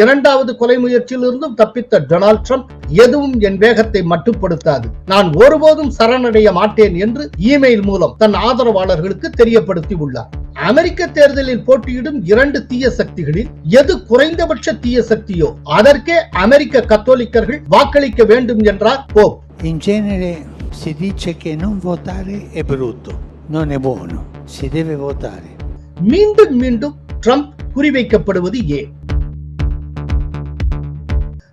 இரண்டாவது கொலை முயற்சியிலிருந்தும் தப்பித்த Donald Trump எதுவும் என் வேகத்தை மட்டுப்படுத்தாது. நான் ஒருபோதும் சரணடைய மாட்டேன் என்று இமெயில் மூலம் தன் ஆதரவாளர்களுக்கு தெரியப்படுத்தி உள்ளார் அமெரிக்க தேர்தலில் போட்டியிடும் இரண்டு தீய சக்திகளில் எது குறைந்தபட்ச தீய சக்தியோ அதற்கே அமெரிக்க கத்தோலிக்கர்கள் வாக்களிக்க வேண்டும் என்றார் pope. In genere si dice che non votare è brutto, non è buono, si deve votare. மீண்டும் மீண்டும் ட்ரம்ப் குறிவைக்கப்படுவது ஏன்?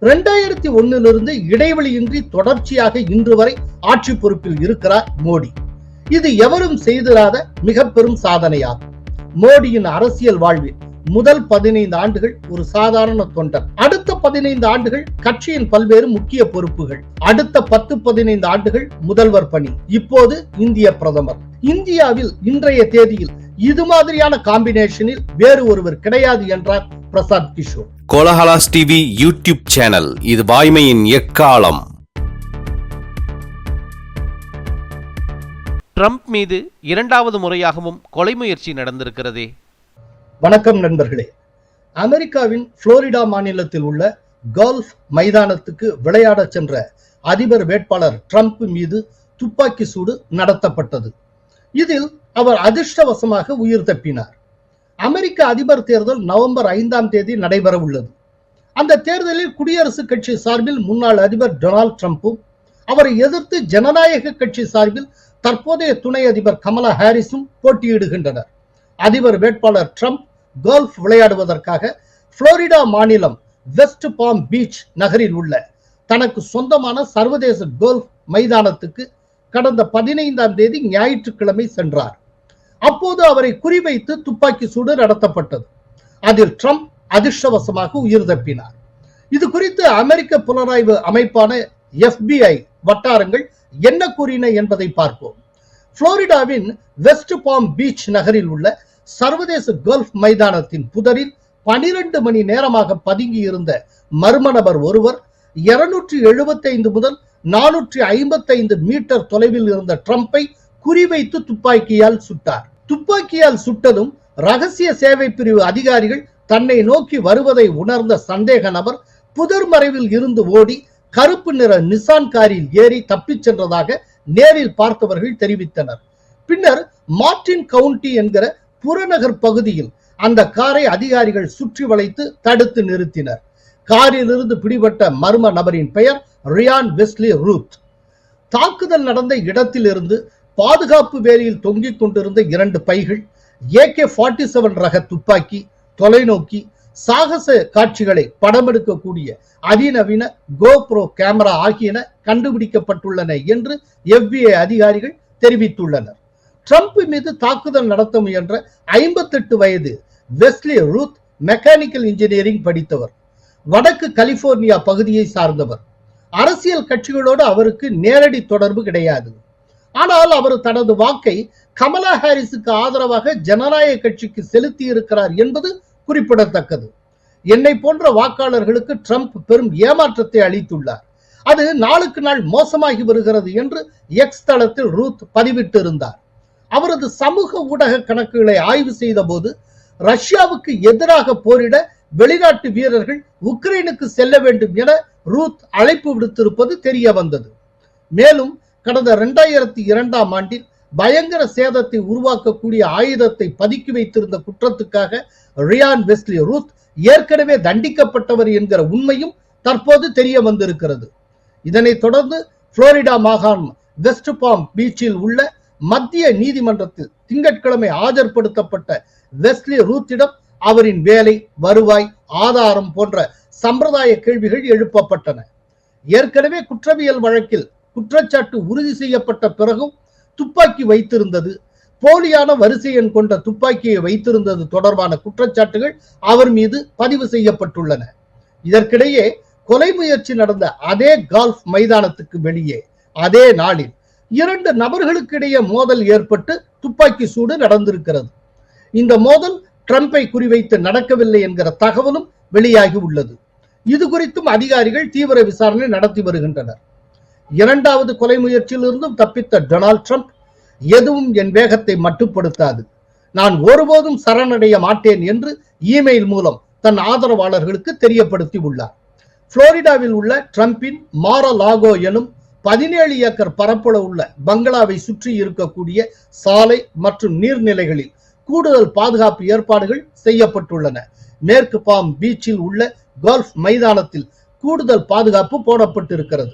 ரெண்டாயிரத்தி ஒன்னிலிருந்து இடைவெளியின்றி தொடர்ச்சியாக இன்று வரை ஆட்சி பொறுப்பில் இருக்கிறார் மோடி. இது எவரும் செய்திராத மிக பெரும் சாதனையாகும். மோடியின் அரசியல் வாழ்வில் முதல் பதினைந்து ஆண்டுகள் ஒரு சாதாரண தொண்டர். அடுத்த பதினைந்து ஆண்டுகள் கட்சியின் பல்வேறு முக்கிய பொறுப்புகள். அடுத்த பத்து பதினைந்து ஆண்டுகள் முதல்வர் பணி. இப்போது இந்திய பிரதமர். இந்தியாவில் இன்றைய தேதியில் இது மாதிரியான காம்பினேஷனில் வேறு ஒருவர் கிடையாது என்றார் Prasad Kishore. Kolahalas TV YouTube channel இது வாய்மையின் எக்காலம். ட்ரம்ப் மீது இரண்டாவது முறையாகவும் கொலை முயற்சி நடந்திருக்கிறதே. வணக்கம் நண்பர்களே. அமெரிக்காவின் புளோரிடா மாநிலத்தில் உள்ள கோல்ஃப் மைதானத்துக்கு விளையாடச் சென்ற அதிபர் வேட்பாளர் ட்ரம்ப் மீது துப்பாக்கி சூடு நடத்தப்பட்டது. இதில் அவர் அதிர்ஷ்டவசமாக உயிர் தப்பினார். அமெரிக்க அதிபர் தேர்தல் நவம்பர் ஐந்தாம் தேதி நடைபெற உள்ளது. அந்த தேர்தலில் குடியரசுக் கட்சி சார்பில் முன்னாள் அதிபர் டொனால்டு டிரம்பும் அவரை எதிர்த்து ஜனநாயக கட்சி சார்பில் தற்போதைய துணை அதிபர் கமலா ஹாரிஸும் போட்டியிடுகின்றனர். அதிபர் வேட்பாளர் ட்ரம்ப் கோல்ஃப் விளையாடுவதற்காக புளோரிடா மாநிலம் வெஸ்ட் பாம் பீச் நகரில் உள்ள தனக்கு சொந்தமான சர்வதேச கோல்ஃப் மைதானத்துக்கு கடந்த பதினைந்தாம் தேதி ஞாயிற்றுக்கிழமை சென்றார். அப்போது அவரை குறிவைத்து துப்பாக்கி சூடு நடத்தப்பட்டது. அதில் ட்ரம்ப் அதிர்ஷ்டவசமாக உயிர் தப்பினார். இது குறித்து அமெரிக்க புலனாய்வு அமைப்பான எஃபிஐ வட்டாரங்கள் என்ன கூறின என்பதை பார்ப்போம். புளோரிடாவின் வெஸ்ட் பாம் பீச் நகரில் உள்ள சர்வதேச கோல்ஃப் மைதானத்தின் புதரில் பனிரெண்டு மணி நேரமாக பதுங்கி இருந்த மர்ம நபர் ஒருவர் இருநூற்றி எழுபத்தைந்து முதல் நானூற்றி ஐம்பத்தைந்து மீட்டர் தொலைவில் இருந்த ட்ரம்பை குறிவைத்து துப்பாக்கியால் சுட்டார். துப்பாக்கியால் சுட்டதும் ரகசிய சேவை பிரிவு அதிகாரிகள் தன்னை நோக்கி வருவதை உணர்ந்த சந்தேக நபர் புதர் மறைவில் இருந்து ஓடி கருப்பு நிற நிசான் காரில் ஏறி தப்பிச் சென்றதாக நேரில் பார்த்தவர்கள் தெரிவித்தனர். பின்னர் மார்டின் கவுண்டி என்கிற புறநகர் பகுதியில் அந்த காரை அதிகாரிகள் சுற்றி வளைத்து தடுத்து நிறுத்தினர். காரிலிருந்து பிடிபட்ட மர்ம நபரின் பெயர் ரியான் வெஸ்லி ரூத். தாக்குதல் நடந்த இடத்திலிருந்து பாதுகாப்பு வேலையில் தொங்கிக் கொண்டிருந்த இரண்டு பைகள் ஏகே ஃபார்ட்டி செவன் ரக துப்பாக்கி தொலைநோக்கி சாகச காட்சிகளை படம் எடுக்கக்கூடிய அதிநவீன கோப்ரோ கேமரா ஆகியன கண்டுபிடிக்கப்பட்டுள்ளன என்று எஃபிஐ அதிகாரிகள் தெரிவித்துள்ளனர். ட்ரம்ப் மீது தாக்குதல் நடத்த முயன்ற ஐம்பத்தெட்டு வயது வெஸ்லி ரூத் மெக்கானிக்கல் இன்ஜினியரிங் படித்தவர். வடக்கு கலிபோர்னியா பகுதியை சார்ந்தவர். அரசியல் கட்சிகளோடு அவருக்கு நேரடி தொடர்பு கிடையாது. ஆனால் அவர் தனது வாக்கை கமலா ஹாரிஸுக்கு ஆதரவாக ஜனநாயக கட்சிக்கு செலுத்தி இருக்கிறார் என்பது குறிப்பிடத்தக்கது. என்னை போன்ற வாக்காளர்களுக்கு ட்ரம்ப் பெரும் ஏமாற்றத்தை அளித்துள்ளார். அது நாளுக்கு நாள் மோசமாகி வருகிறது என்று எக்ஸ் தளத்தில் ரூத் பதிவிட்டிருந்தார். அவரது சமூக ஊடக கணக்குகளை ஆய்வு செய்த போது ரஷ்யாவுக்கு எதிராக போரிட வெளிநாட்டு வீரர்கள் உக்ரைனுக்கு செல்ல வேண்டும் என ரூத் அழைப்பு விடுத்திருப்பது தெரிய வந்தது மேலும் கடந்த இரண்டாயிரத்தி இரண்டாம் ஆண்டில் பயங்கர சேதத்தை உருவாக்கக்கூடிய ஆயுதத்தை பதுக்கி வைத்திருந்த குற்றத்துக்காக ரியான் வெஸ்லி ரூத் ஏற்கனவே தண்டிக்கப்பட்டவர் என்கிற உண்மையும் தற்போது தெரிய வந்திருக்கிறது இதனைத் தொடர்ந்து புளோரிடா மாகாணம் வெஸ்ட் பாம் பீச்சில் உள்ள மத்திய நீதிமன்றத்தில் திங்கட்கிழமை ஆஜர்படுத்தப்பட்ட வெஸ்லி ரூத்திடம் அவரின் வேலை வருவாய் ஆதாரம் போன்ற சம்பிரதாய கேள்விகள் எழுப்பப்பட்டன. ஏற்கனவே குற்றவியல் வழக்கில் குற்றச்சாட்டு உறுதி செய்யப்பட்ட பிறகும் துப்பாக்கி வைத்திருந்தது. போலியான வரிசை எண் கொண்ட துப்பாக்கியை வைத்திருந்தது தொடர்பான குற்றச்சாட்டுகள் அவர் மீது பதிவு செய்யப்பட்டுள்ளன. இதற்கிடையே கொலை முயற்சி நடந்த அதே கால்ஃப் மைதானத்துக்கு வெளியே அதே நாளில் இரண்டு நபர்களுக்கிடையே மோதல் ஏற்பட்டு துப்பாக்கி சூடு நடந்திருக்கிறது. இந்த மோதல் ட்ரம்பை குறிவைத்து நடக்கவில்லை என்கிற தகவலும் வெளியாகி உள்ளது. இது குறித்தும் அதிகாரிகள் தீவிர விசாரணை நடத்தி வருகின்றனர். இரண்டாவது கொலை முயற்சியிலிருந்தும் தப்பித்த டொனால்ட் ட்ரம்ப் எதுவும் என் வேகத்தை மட்டுப்படுத்தாது. நான் ஒருபோதும் சரணடைய மாட்டேன் என்று இமெயில் மூலம் தன் ஆதரவாளர்களுக்கு தெரியப்படுத்தி உள்ளார். புளோரிடாவில் உள்ள ட்ரம்பின் மாரலாகோ எனும் பதினேழு ஏக்கர் பரப்பளவு உள்ள பங்களாவை சுற்றி இருக்கக்கூடிய சாலை மற்றும் நீர்நிலைகளில் கூடுதல் பாதுகாப்பு ஏற்பாடுகள் செய்யப்பட்டுள்ளன. மேற்கு பாம் பீச்சில் உள்ள கோல்ஃப் மைதானத்தில் கூடுதல் பாதுகாப்பு போடப்பட்டிருக்கிறது.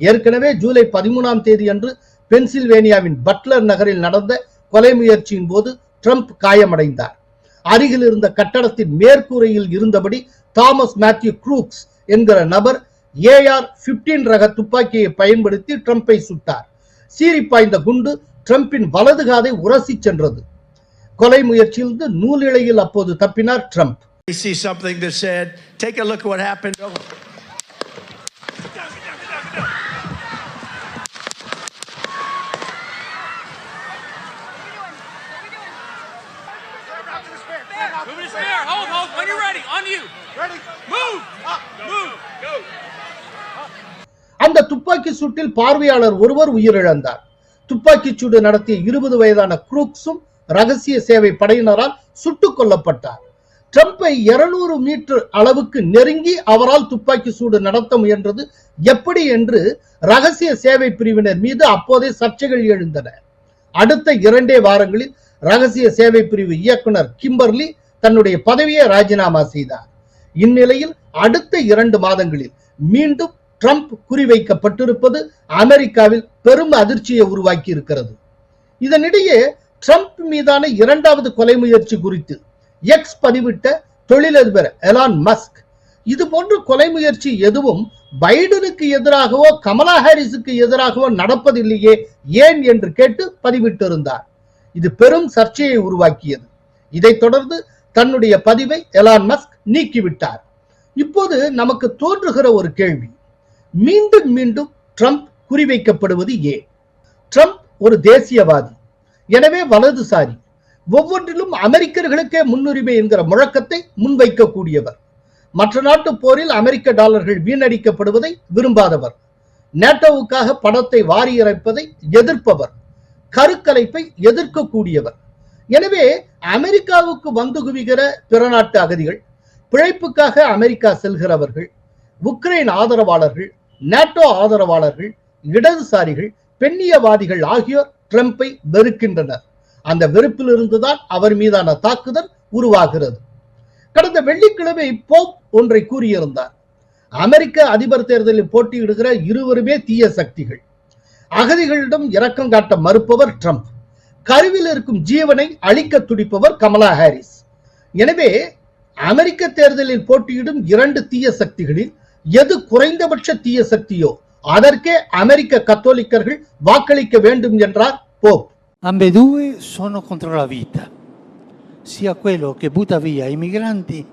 ஏற்கனவே ஜூலை பதிமூணாம் தேதி அன்று பென்சில்வேனியாவின் பட்லர் நகரில் நடந்த கொலை முயற்சியின் போது ட்ரம்ப் காயமடைந்தார். அருகில் இருந்த கட்டடத்தின் மேற்கூரையில் இருந்தபடி தாமஸ் மேத்யூ க்ரூக்ஸ் என்கிற நபர் ஏஆர் 15 ரக துப்பாக்கியை பயன்படுத்தி ட்ரம்ப்பை சுட்டார். சீறி பாய்ந்த குண்டு ட்ரம்பின் வலது காதை உரசி சென்றது. கொலை முயற்சியிலிருந்து நூலிழையில் அப்போது தப்பினார் Trump I see something that said, take a look at what happened. Oh, Move to spare. Hold, hold. When you're ready. On you. Ready. Move. Up. Move. Go. அந்த துப்பாக்கி சூட்டில் பார்வையாளர் ஒருவர் உயிரிழந்தார் துப்பாக்கிச் சூடு நடத்திய இருபது வயதான குரூக்ஸும் ரகசிய சேவை படையினரால் சுட்டுக் கொல்லப்பட்டார். ட்ரம்பை 200 மீட்டர் அளவுக்கு நெருங்கி அவரால் துப்பாக்கி சூடு நடத்த முயன்றது எப்படி என்று ரகசிய சேவை பிரிவினர் மீது அப்போதே சர்ச்சைகள் எழுந்தன. அடுத்த இரண்டே வாரங்களில் ரகசிய சேவை பிரிவு இயக்குனர் கிம்பர்லி தன்னுடைய பதவியை ராஜினாமா செய்தார். இந்நிலையில் அடுத்த இரண்டு மாதங்களில் மீண்டும் ட்ரம்ப் குறிவைக்கப்பட்டிருப்பது அமெரிக்காவில் பெரும் அதிர்ச்சியை உருவாக்கி இருக்கிறது இதனிடையே ட்ரம்ப் மீதான இரண்டாவது கொலை முயற்சி குறித்து எக்ஸ் பதிவிட்ட தொழிலதிபர் எலான் மஸ்க் இது போன்ற கொலை முயற்சி எதுவும் பைடனுக்கு எதிராகவோ கமலா ஹாரிஸுக்கு எதிராகவோ நடப்பதில்லையே ஏன் என்று கேட்டு பதிவிட்டிருந்தார். இது பெரும் சர்ச்சையை உருவாக்கியது. இதைத் தொடர்ந்து தன்னுடைய பதிவை எலான் மஸ்க் நீக்கிவிட்டார். இப்போது நமக்கு தோன்றுகிற ஒரு கேள்வி. மீண்டும் மீண்டும் ட்ரம்ப் குறிவைக்கப்படுவது ஏன்? ட்ரம்ப் ஒரு தேசியவாதி. எனவே வலதுசாரி ஒவ்வொன்றிலும் அமெரிக்கர்களுக்கே முன்னுரிமை என்கிற முழக்கத்தை முன்வைக்கக்கூடியவர். மற்ற நாட்டு போரில் அமெரிக்க டாலர்கள் வீணடிக்கப்படுவதை விரும்பாதவர். நேட்டோவுக்காக பணத்தை வாரி இறைப்பதை எதிர்ப்பவர். கருக்கலைப்பை எதிர்க்கக்கூடியவர். எனவே அமெரிக்காவுக்கு வந்து குவிகிற பிற நாட்டு அகதிகள் பிழைப்புக்காக அமெரிக்கா செல்கிறவர்கள் உக்ரைன் ஆதரவாளர்கள் நேட்டோ ஆதரவாளர்கள் இடதுசாரிகள் பெண்ணியவாதிகள் ஆகியோர் ட்ரம்ப்பை வெறுக்கின்றனர். அந்த வெறுப்பில் இருந்துதான் அவர் மீதான தாக்குதல் உருவாகிறது. கடந்த வெள்ளிக்கிழமை போப் ஒன்றை கூறியிருந்தார். அமெரிக்க அதிபர் தேர்தலில் போட்டியிடுகிற இருவருமே தீய சக்திகள். அகதிகளிடம் இரக்கம் காட்ட மறுப்பவர் ட்ரம்ப். கருவில் இருக்கும் ஜீவனை அழிக்க துடிப்பவர் கமலா ஹாரிஸ். எனவே அமெரிக்க தேர்தலில் போட்டியிடும் இரண்டு தீய சக்திகளில் எது குறைந்தபட்ச தீய சக்தியோ அதற்கே அமெரிக்க கத்தோலிக்கர்கள் வாக்களிக்க வேண்டும் என்றார் pope Ambedue sono contro la vita, sia quello che butta via i migranti,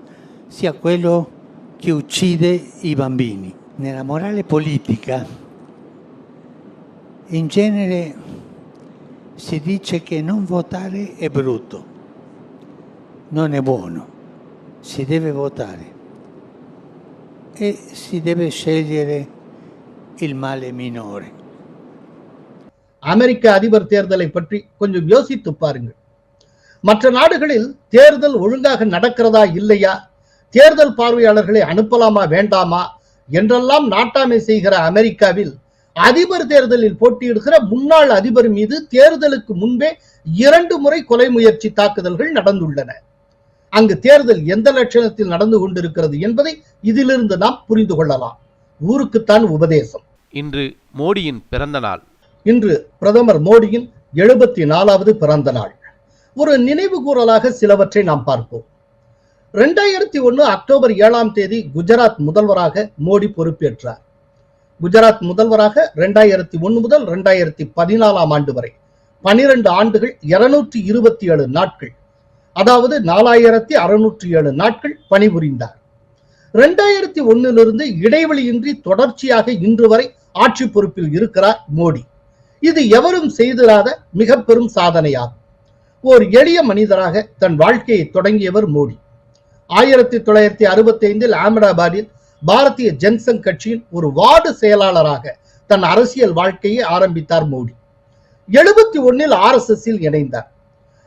sia quello che uccide i bambini. Nella morale politica, in genere si dice che non votare è brutto, non è buono, si deve votare e si deve scegliere il male minore. அமெரிக்க அதிபர் தேர்தலை பற்றி கொஞ்சம் யோசித்து பாருங்கள். மற்ற நாடுகளில் தேர்தல் ஒழுங்காக நடக்கிறதா இல்லையா? தேர்தல் பார்வையாளர்களை அனுப்பலாமா வேண்டாமா? என்றெல்லாம் நாட்டாமை செய்கிற அமெரிக்காவில் அதிபர் தேர்தலில் போட்டியிடுகிற முன்னாள் அதிபர் மீது தேர்தலுக்கு முன்பே இரண்டு முறை கொலை முயற்சி தாக்குதல்கள் நடந்துள்ளன. அங்கு தேர்தல் எந்த லட்சணத்தில் நடந்து கொண்டிருக்கிறது என்பதை இதிலிருந்து நாம் புரிந்து கொள்ளலாம். ஊருக்குத்தான் உபதேசம். இன்று மோடியின் பிறந்த நாள். இன்று பிரதமர் மோடியின் எழுபத்தி நாலாவது பிறந்த நாள். ஒரு நினைவு கூறலாக சிலவற்றை நாம் பார்ப்போம். ரெண்டாயிரத்தி ஒன்று அக்டோபர் ஏழாம் தேதி குஜராத் முதல்வராக மோடி பொறுப்பேற்றார். குஜராத் முதல்வராக ரெண்டாயிரத்தி ஒன்று முதல் ரெண்டாயிரத்தி பதினாலாம் ஆண்டு வரை பனிரெண்டு ஆண்டுகள் இருநூற்றி இருபத்தி ஏழு நாட்கள் அதாவது நாலாயிரத்தி அறுநூற்றி ஏழு நாட்கள் பணிபுரிந்தார். ரெண்டாயிரத்தி ஒன்னிலிருந்து இடைவெளியின்றி தொடர்ச்சியாக இன்று வரை ஆட்சி பொறுப்பில் இருக்கிறார் மோடி. இது எவரும் செய்திராத மிக பெரும் சாதனையாகும். ஓர் எளிய மனிதராக தன் வாழ்க்கையை தொடங்கியவர் மோடி. ஆயிரத்தி தொள்ளாயிரத்தி அறுபத்தி ஐந்தில் அகமதாபாத்தில் பாரதிய ஜன்சங் கட்சியின் ஒரு வார்டு செயலாளராக தன் அரசியல் வாழ்க்கையை ஆரம்பித்தார் மோடி. எழுபத்தி ஒன்னில் ஆர் எஸ் எஸ் இணைந்தார்.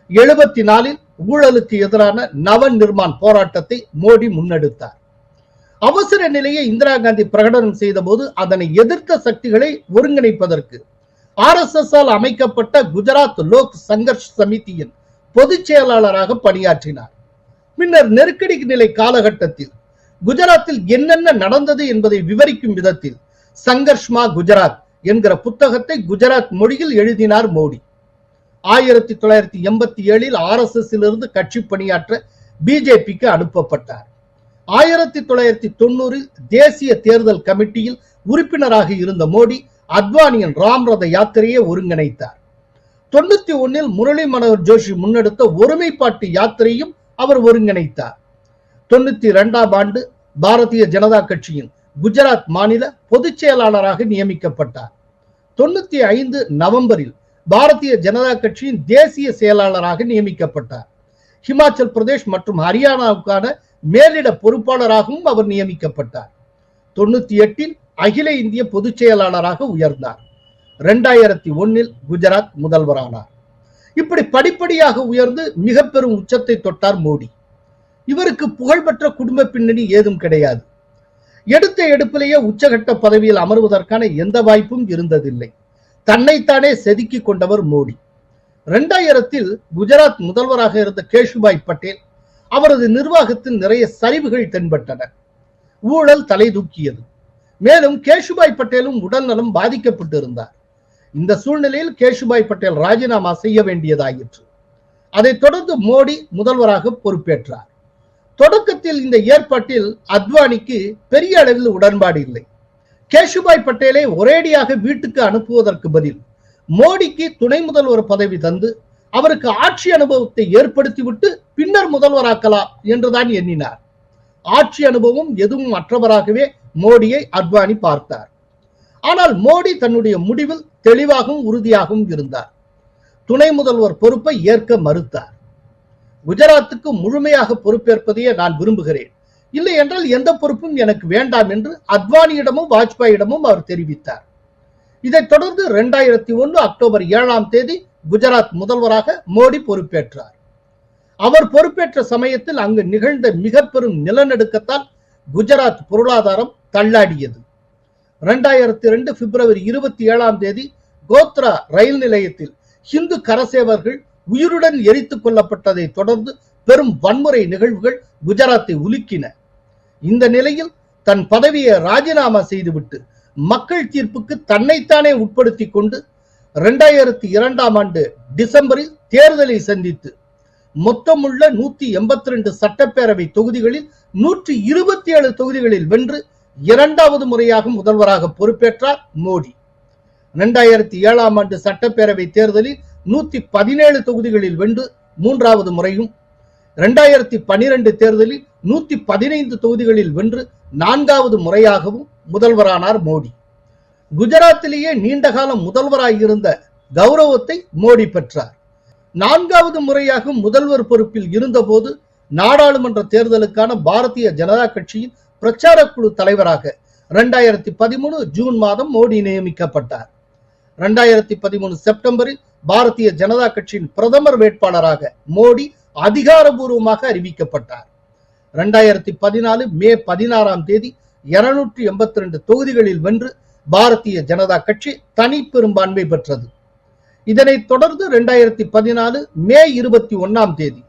எழுபத்தி நாலில் ஊழலுக்கு எதிரான நவ நிர்மாண் போராட்டத்தை மோடி முன்னெடுத்தார். அவசர நிலையை இந்திரா காந்தி பிரகடனம் செய்த போது அதனை எதிர்த்த சக்திகளை ஒருங்கிணைப்பதற்கு ஆர் எஸ் எஸ் ஆல் அமைக்கப்பட்ட குஜராத் லோக் சங்கர்ஷ் சமிதியின் பொதுச் செயலாளராக பணியாற்றினார். பின்னர் நெருக்கடி நிலை காலகட்டத்தில் குஜராத்தில் என்னென்ன நடந்தது என்பதை விவரிக்கும் விதத்தில் சங்கர்ஷ்மா குஜராத் என்கிற புத்தகத்தை குஜராத் மொழியில் எழுதினார் மோடி. ஆயிரத்தி தொள்ளாயிரத்தி எண்பத்தி ஏழில் ஆர் எஸ் எஸ் இருந்து கட்சி பணியாற்ற பிஜேபிக்கு அனுப்பப்பட்டார். ஆயிரத்தி தொள்ளாயிரத்தி தொண்ணூறில் தேசிய தேர்தல் கமிட்டியில் உறுப்பினராக இருந்த மோடி அத்வானியின் ராம்ரத யாத்திரையை ஒருங்கிணைத்தார். தொண்ணூத்தி ஒன்னில் முரளி மனோகர் ஜோஷி முன்னெடுத்த ஒருமைப்பாட்டு யாத்திரையும் அவர் ஒருங்கிணைத்தார். தொண்ணூத்தி இரண்டாம் ஆண்டு பாரதிய ஜனதா கட்சியின் குஜராத் மாநில பொதுச் செயலாளராக நியமிக்கப்பட்டார். தொண்ணூத்தி ஐந்து நவம்பரில் பாரதிய ஜனதா கட்சியின் தேசிய செயலாளராக நியமிக்கப்பட்டார். ஹிமாச்சல் பிரதேஷ் மற்றும் ஹரியானாவுக்கான மேலிட பொறுப்பாளராகவும் அவர் நியமிக்கப்பட்டார். தொண்ணூத்தி எட்டில் அகில இந்திய பொதுச் செயலாளராக உயர்ந்தார். இரண்டாயிரத்தி ஒன்னில் குஜராத் முதல்வரானார். இப்படி படிப்படியாக உயர்ந்து மிக பெரும் உச்சத்தை தொட்டார் மோடி. இவருக்கு புகழ்பெற்ற குடும்ப பின்னணி ஏதும் கிடையாது. எடுத்த எடுப்பிலேயே உச்சகட்ட பதவியில் அமர்வதற்கான எந்த வாய்ப்பும் இருந்ததில்லை. தன்னைத்தானே செதுக்கி கொண்டவர் மோடி. இரண்டாயிரத்தில் குஜராத் முதல்வராக இருந்த கேஷுபாய் பட்டேல் அவரது நிர்வாகத்தில் நிறைய சரிவுகள் தென்பட்டன. ஊழல் தலை தூக்கியது. மேலும் கேஷுபாய் பட்டேலும் உடல்நலம் பாதிக்கப்பட்டிருந்தார். இந்த சூழ்நிலையில் கேஷுபாய் பட்டேல் ராஜினாமா செய்ய வேண்டியதாயிற்று. அதைத் தொடர்ந்து மோடி முதல்வராக பொறுப்பேற்றார். தொடக்கத்தில் இந்த ஏற்பாட்டில் அத்வானிக்கு பெரிய அளவில் உடன்பாடு இல்லை. கேஷுபாய் பட்டேலை ஒரேடியாக வீட்டுக்கு அனுப்புவதற்கு பதில் மோடிக்கு துணை முதல்வர் பதவி தந்து அவருக்கு ஆட்சி அனுபவத்தை ஏற்படுத்திவிட்டு பின்னர் முதல்வராக்கலாம் என்றுதான் எண்ணினார். ஆட்சி அனுபவம் எதுவும் மற்றவராகவே மோடியை அத்வானி பார்த்தார். ஆனால் மோடி தன்னுடைய முடிவில் தெளிவாகவும் உறுதியாகவும் இருந்தார். துணை முதல்வர் பொறுப்பை ஏற்க மறுத்தார். குஜராத்துக்கு முழுமையாக பொறுப்பேற்பதையே நான் விரும்புகிறேன். இல்லை என்றால் எந்த பொறுப்பும் எனக்கு வேண்டாம் என்று அத்வானியிடமும் வாஜ்பாயிடமும் அவர் தெரிவித்தார். இதைத் தொடர்ந்து இரண்டாயிரத்தி ஒன்று அக்டோபர் ஏழாம் தேதி குஜராத் முதல்வராக மோடி பொறுப்பேற்றார். அவர் பொறுப்பேற்ற சமயத்தில் அங்கு நிகழ்ந்த மிக பெரும் நிலநடுக்கத்தால் குஜராத் பொருளாதாரம் தள்ளாடியது. இரண்டாயிரத்தி ரெண்டு பிப்ரவரி இருபத்தி ஏழாம் தேதி கோத்ரா ரயில் நிலையத்தில் ஹிந்து கரசேவர்கள் உயிருடன் எரித்துக் கொல்லப்பட்டதை தொடர்ந்து பெரும் வன்முறை நிகழ்வுகள் குஜராத்தை உலுக்கின. இந்த நிலையில் தன் பதவியை ராஜினாமா செய்துவிட்டு மக்கள் தீர்ப்புக்கு தன்னைத்தானே உட்படுத்தி கொண்டு இரண்டாயிரத்தி இரண்டாம் ஆண்டு டிசம்பரில் தேர்தலை சந்தித்து மொத்தமுள்ள நூத்தி எண்பத்தி ரெண்டு சட்டப்பேரவை தொகுதிகளில் நூற்றி இருபத்தி ஏழு தொகுதிகளில் வென்று இரண்டாவது முறையாக முதல்வராக பொறுப்பேற்றார் மோடி. இரண்டாயிரத்தி ஏழாம் ஆண்டு சட்டப்பேரவை தேர்தலில் நூத்தி பதினேழு தொகுதிகளில் வென்று மூன்றாவது முறையும் இரண்டாயிரத்தி பனிரெண்டு தேர்தலில் நூத்தி பதினைந்து தொகுதிகளில் வென்று நான்காவது முறையாகவும் முதல்வரானார் மோடி. குஜராத்திலேயே நீண்ட காலம் இருந்த கௌரவத்தை மோடி பெற்றார். நான்காவது முறையாக முதல்வர் பொறுப்பில் இருந்தபோது நாடாளுமன்ற தேர்தலுக்கான பாரதிய ஜனதா கட்சியின் பிரச்சார குழு தலைவராக இரண்டாயிரத்தி பதிமூணு ஜூன் மாதம் மோடி நியமிக்கப்பட்டார். இரண்டாயிரத்தி பதிமூணு செப்டம்பரில் பாரதிய ஜனதா கட்சியின் பிரதமர் வேட்பாளராக மோடி அதிகாரபூர்வமாக அறிவிக்கப்பட்டார். இரண்டாயிரத்தி பதினாலு மே பதினாறாம் தேதி இருநூற்றி எண்பத்தி ரெண்டு தொகுதிகளில் வென்று பாரதிய ஜனதா கட்சி தனி பெரும்பான்மை பெற்றது. இதனைத் தொடர்ந்து இரண்டாயிரத்தி பதினாலு மே இருபத்தி ஒன்னாம் தேதி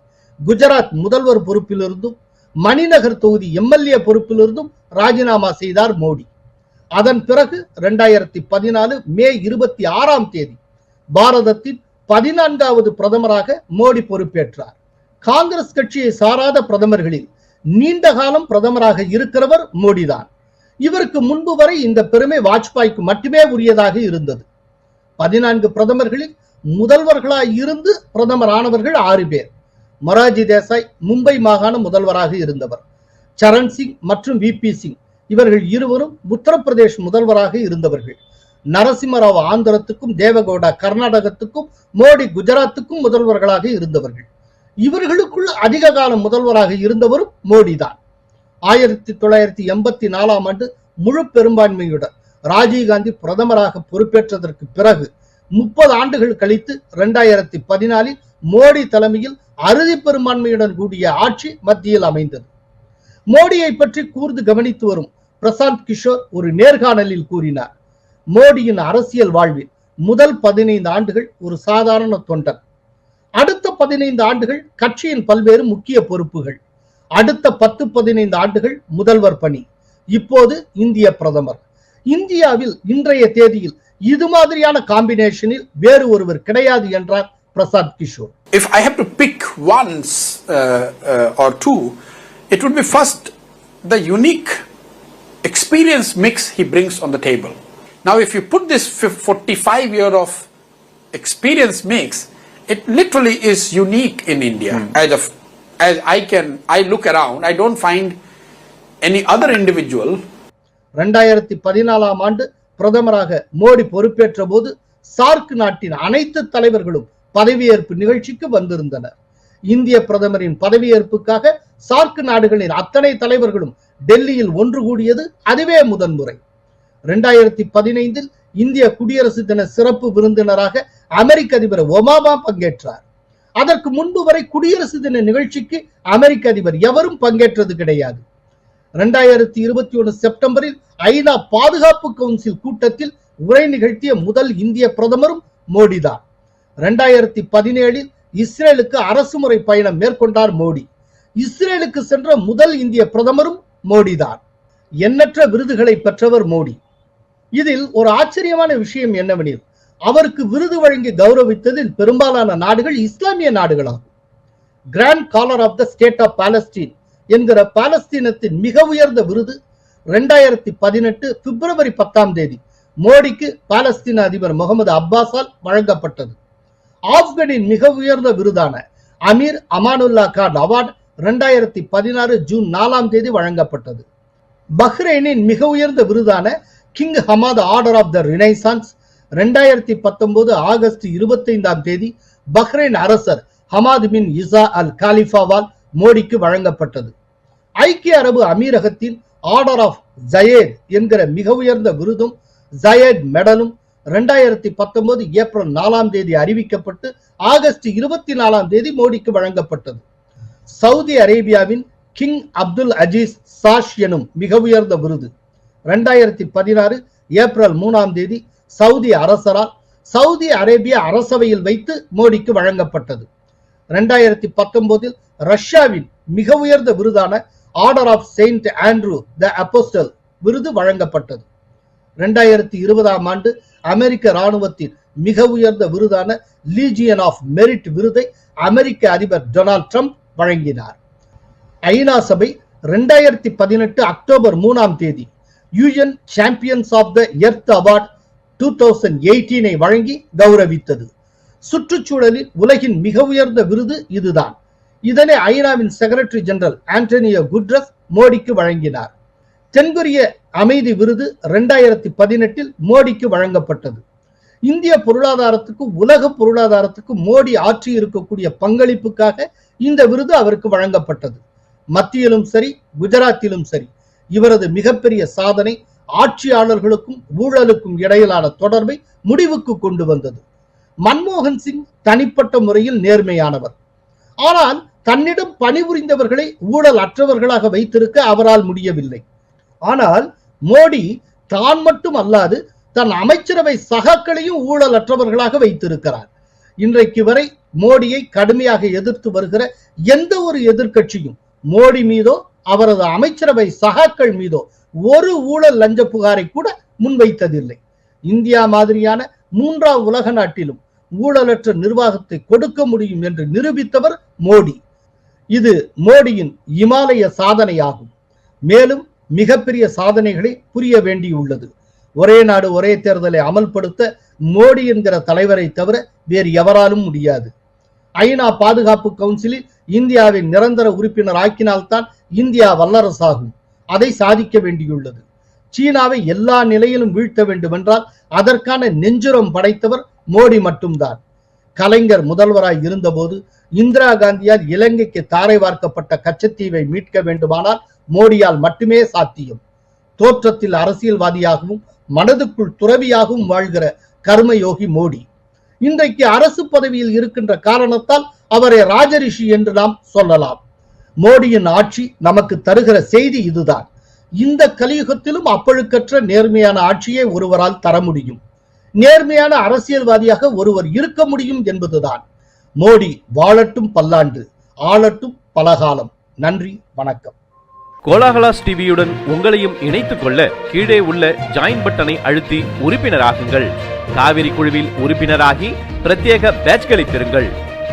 குஜராத் முதல்வர் பொறுப்பிலிருந்தும் மணிநகர் தொகுதி எம்எல்ஏ பொறுப்பிலிருந்தும் ராஜினாமா செய்தார் மோடி. அதன் பிறகு இரண்டாயிரத்தி பதினாலு மே இருபத்தி ஆறாம் தேதி பாரதத்தின் பதினான்காவது பிரதமராக மோடி பொறுப்பேற்றார். காங்கிரஸ் கட்சியை சாராத பிரதமர்களில் நீண்ட காலம் பிரதமராக இருக்கிறவர் மோடிதான். இவருக்கு முன்பு வரை இந்த பெருமை வாஜ்பாய்க்கு மட்டுமே உரியதாக இருந்தது. பதினான்கு பிரதமர்களில் முதல்வர்களாய் இருந்து பிரதமர் ஆனவர்கள் ஆறு பேர். மொராஜி தேசாய் மும்பை மாகாண முதல்வராக இருந்தவர். சரண் சிங் மற்றும் வி பி சிங் இவர்கள் இருவரும் உத்தரப்பிரதேஷ் முதல்வராக இருந்தவர்கள். நரசிம்மராவ் ஆந்திரத்துக்கும் தேவகவுடா கர்நாடகத்துக்கும் மோடி குஜராத்துக்கும் முதல்வர்களாக இருந்தவர்கள். இவர்களுக்குள் அதிக காலம் முதல்வராக இருந்தவரும் மோடி தான் ஆயிரத்தி தொள்ளாயிரத்தி எண்பத்தி நாலாம் ஆண்டு முழு பெரும்பான்மையுடன் ராஜீவ்காந்தி பிரதமராக பொறுப்பேற்றதற்கு பிறகு முப்பது ஆண்டுகள் கழித்து இரண்டாயிரத்தி பதினாலில் மோடி தலைமையில் அறுதி பெரும்பான்மையுடன் கூடிய ஆட்சி மத்தியில் அமைந்தது. மோடியை பற்றி கூர்ந்து கவனித்து வரும் பிரசாந்த் கிஷோர் ஒரு நேர்காணலில் கூறினார் மோடியின் அரசியல் வாழ்வில் முதல் பதினைந்து ஆண்டுகள் ஒரு சாதாரண தொண்டர் அடுத்த பதினைந்து ஆண்டுகள் கட்சியின் பல்வேறு முக்கிய பொறுப்புகள். அடுத்த பத்து பதினைந்து ஆண்டுகள் முதல்வர் பணி. இப்போது இந்திய பிரதமர். இந்தியாவில் இன்றைய தேதியில் இது மாதிரியான காம்பினேஷனில் வேறு ஒருவர் கிடையாது என்றார் Prasad Kishore If I have to pick once uh, uh, or two, it would be first the unique experience mix he brings on the table. Now, if you put this fif- 45 year of experience mix, it literally is unique in India. As, of, as I can, I look around, I don't find any other individual இரண்டாயிரத்தி பதினாலாம் ஆண்டு பிரதமராக மோடி பொறுப்பேற்ற போது SAARC நாட்டின் அனைத்து தலைவர்களும் பதவியேற்பு நிகழ்ச்சிக்கு வந்திருந்தனர். இந்திய பிரதமரின் பதவியேற்புக்காக சார்க் நாடுகளின் அத்தனை தலைவர்களும் டெல்லியில் ஒன்று கூடியது அதுவே முதன்முறை. இரண்டாயிரத்தி பதினைந்தில் இந்திய குடியரசு தின சிறப்பு விருந்தினராக அமெரிக்க அதிபர் ஒபாமா பங்கேற்றார். அதற்கு முன்பு வரை குடியரசு தின நிகழ்ச்சிக்கு அமெரிக்க அதிபர் எவரும் பங்கேற்றது கிடையாது. இரண்டாயிரத்தி இருபத்தி ஒன்று செப்டம்பரில் ஐநா பாதுகாப்பு கவுன்சில் கூட்டத்தில் உரை நிகழ்த்திய முதல் இந்திய பிரதமரும் மோடிதான். இரண்டாயிரத்தி பதினேழில் இஸ்ரேலுக்கு அரசுமுறை பயணம் மேற்கொண்டார் மோடி. இஸ்ரேலுக்கு சென்ற முதல் இந்திய பிரதமரும் மோடிதான். எண்ணற்ற விருதுகளை பெற்றவர் மோடி. இதில் ஒரு ஆச்சரியமான விஷயம் என்னவெனில் அவருக்கு விருது வழங்கி கௌரவித்ததில் பெரும்பாலான நாடுகள் இஸ்லாமிய நாடுகளாகும். Grand collar of the state of Palestine என்கிற பாலஸ்தீனத்தின் மிக உயர்ந்த விருது இரண்டாயிரத்தி பதினெட்டு பிப்ரவரி பத்தாம் தேதி மோடிக்கு பாலஸ்தீன அதிபர் முகமது அப்பாஸால் வழங்கப்பட்டது. ஆப்கனின் மிக உயர்ந்த விருதான அமீர் அமானுல்லா கான் அவார்டு இரண்டாயிரத்தி பதினாறு ஜூன் நாலாம் தேதி வழங்கப்பட்டது. பஹ்ரைனின் மிக உயர்ந்த விருதான king Hamad order of the renaissance இரண்டாயிரத்தி பத்தொன்பது ஆகஸ்ட் இருபத்தைந்தாம் தேதி பஹ்ரைன் அரசர் ஹமாத் பின் இசா அல் காலிஃபாவால் மோடிக்கு வழங்கப்பட்டது. ஐக்கிய அரபு அமீரகத்தின் ஆர்டர் ஆஃப் ஜயேத் என்கிற மிக உயர்ந்த விருதும் ஜயேத் மெடலும் ரெண்டாயிரத்தி பத்தொன்பது ஏப்ரல் நாலாம் தேதி அறிவிக்கப்பட்டு ஆகஸ்ட் இருபத்தி நாலாம் தேதி மோடிக்கு வழங்கப்பட்டது. சவுதி அரேபியாவின் கிங் அப்துல் அஜீஸ் சாஷ் எனும் மிக உயர்ந்த விருது. ரெண்டாயிரத்தி பதினாறு ஏப்ரல் மூணாம் தேதி சவுதி அரசரால் சவுதி அரேபிய அரசவையில் வைத்து மோடிக்கு வழங்கப்பட்டது. ரெண்டாயிரத்தி பத்தொன்பதில் ரஷ்யாவின் மிக உயர்ந்த விருதான order of Saint Andrew the apostle விருது வழங்கப்பட்டது. ரெண்டாயிரத்தி இருபதாம் ஆண்டு அமெரிக்க ராணுவத்தின் மிக உயர்ந்த விருதான லீஜியன் ஆஃப் மெரிட் விருதை அமெரிக்க அதிபர் டொனால்ட் ட்ரம்ப் வழங்கினார். ஐநா சபை ரெண்டாயிரத்தி பதினெட்டு அக்டோபர் மூணாம் தேதி UN champions of the earth award two thousand எயிட்டீனை வழங்கி கௌரவித்தது. சுற்றுச்சூழலில் உலகின் மிக உயர்ந்த விருது இதுதான். இதனை ஐநாவின் செக்ரட்டரி ஜெனரல் ஆண்டனியோ குட்ரஸ் மோடிக்கு வழங்கினார். தென்கொரிய அமைதி விருது இரண்டாயிரத்தி பதினெட்டில் மோடிக்கு வழங்கப்பட்டது. இந்திய பொருளாதாரத்துக்கு உலக பொருளாதாரத்துக்கு மோடி ஆற்றி இருக்கக்கூடிய பங்களிப்புக்காக இந்த விருது அவருக்கு வழங்கப்பட்டது. மத்தியிலும் சரி குஜராத்திலும் சரி இவரது மிகப்பெரிய சாதனை ஆட்சியாளர்களுக்கும் ஊழலுக்கும் இடையிலான தொடர்பை முடிவுக்கு கொண்டு வந்தது. மன்மோகன் சிங் தனிப்பட்ட முறையில் நேர்மையானவர். ஆனால் தன்னிடம் பணிபுரிந்தவர்களை ஊழல் அற்றவர்களாக வைத்திருக்க அவரால் முடியவில்லை. ஆனால் மோடி தான் மட்டும் அல்லாது தன் அமைச்சரவை சகாக்களையும் ஊழல் அற்றவர்களாக வைத்திருக்கிறார். இன்றைக்கு வரை மோடியை கடுமையாக எதிர்த்து வருகிற எந்த ஒரு எதிர்க்கட்சியும் மோடி மீதோ அவரது அமைச்சரவை சகாக்கள் மீதோ ஒரு ஊழல் லஞ்ச புகாரை கூட முன்வைத்ததில்லை. இந்தியா மாதிரியான மூன்றாம் உலக நாட்டிலும் ஊழலற்ற நிர்வாகத்தை கொடுக்க முடியும் என்று நிரூபித்தவர் மோடி. இது மோடியின் இமாலய சாதனையாகும். மேலும் மிகப்பெரிய சாதனைகளை புரிய வேண்டியுள்ளது. ஒரே நாடு ஒரே தேர்தலை அமல்படுத்த மோடி என்கிற தலைவரை தவிர வேறு எவராலும் முடியாது. ஐநா பாதுகாப்பு கவுன்சிலில் இந்தியாவை நிரந்தர உறுப்பினர் ஆக்கினால்தான் இந்தியா வல்லரசாகும். அதை சாதிக்க வேண்டியுள்ளது. சீனாவை எல்லா நிலையிலும் வீழ்த்த வேண்டுமென்றால் அதற்கான நெஞ்சுரம் படைத்தவர் மோடி மட்டும்தான். கலைஞர் முதல்வராய் இருந்தபோது இந்திரா காந்தியால் இலங்கைக்கு தாரை வார்க்கப்பட்ட கச்சத்தீவை மீட்க வேண்டுமானால் மோடியால் மட்டுமே சாத்தியம். தோற்றத்தில் அரசியல்வாதியாகவும் மனதுக்குள் துறவியாகவும் வாழ்கிற கர்மயோகி மோடி. இன்றைக்கு அரசு பதவியில் இருக்கின்ற காரணத்தால் அவரை ராஜரிஷி என்று நாம் சொல்லலாம். மோடியின் ஆட்சி நமக்கு தருகிற செய்தி இதுதான். இந்த கலியுகத்திலும் அப்பழுக்கற்ற நேர்மையான ஆட்சியை ஒருவரால் தர முடியும். நேர்மையான அரசியல்வாதியாக ஒருவர் இருக்க முடியும் என்பதுதான். மோடி வாழட்டும் பல்லாண்டு ஆளட்டும் பலகாலம். நன்றி வணக்கம். கோலாகலாஸ் டிவியுடன் உங்களையும் இணைத்துக் கொள்ள கீழே உள்ள ஜாயின் பட்டனை அழுத்தி உறுப்பினராகுங்கள். காவிரி குழுவில் உறுப்பினராகி பிரத்யேக பேட்ச்களை பெறுங்கள்.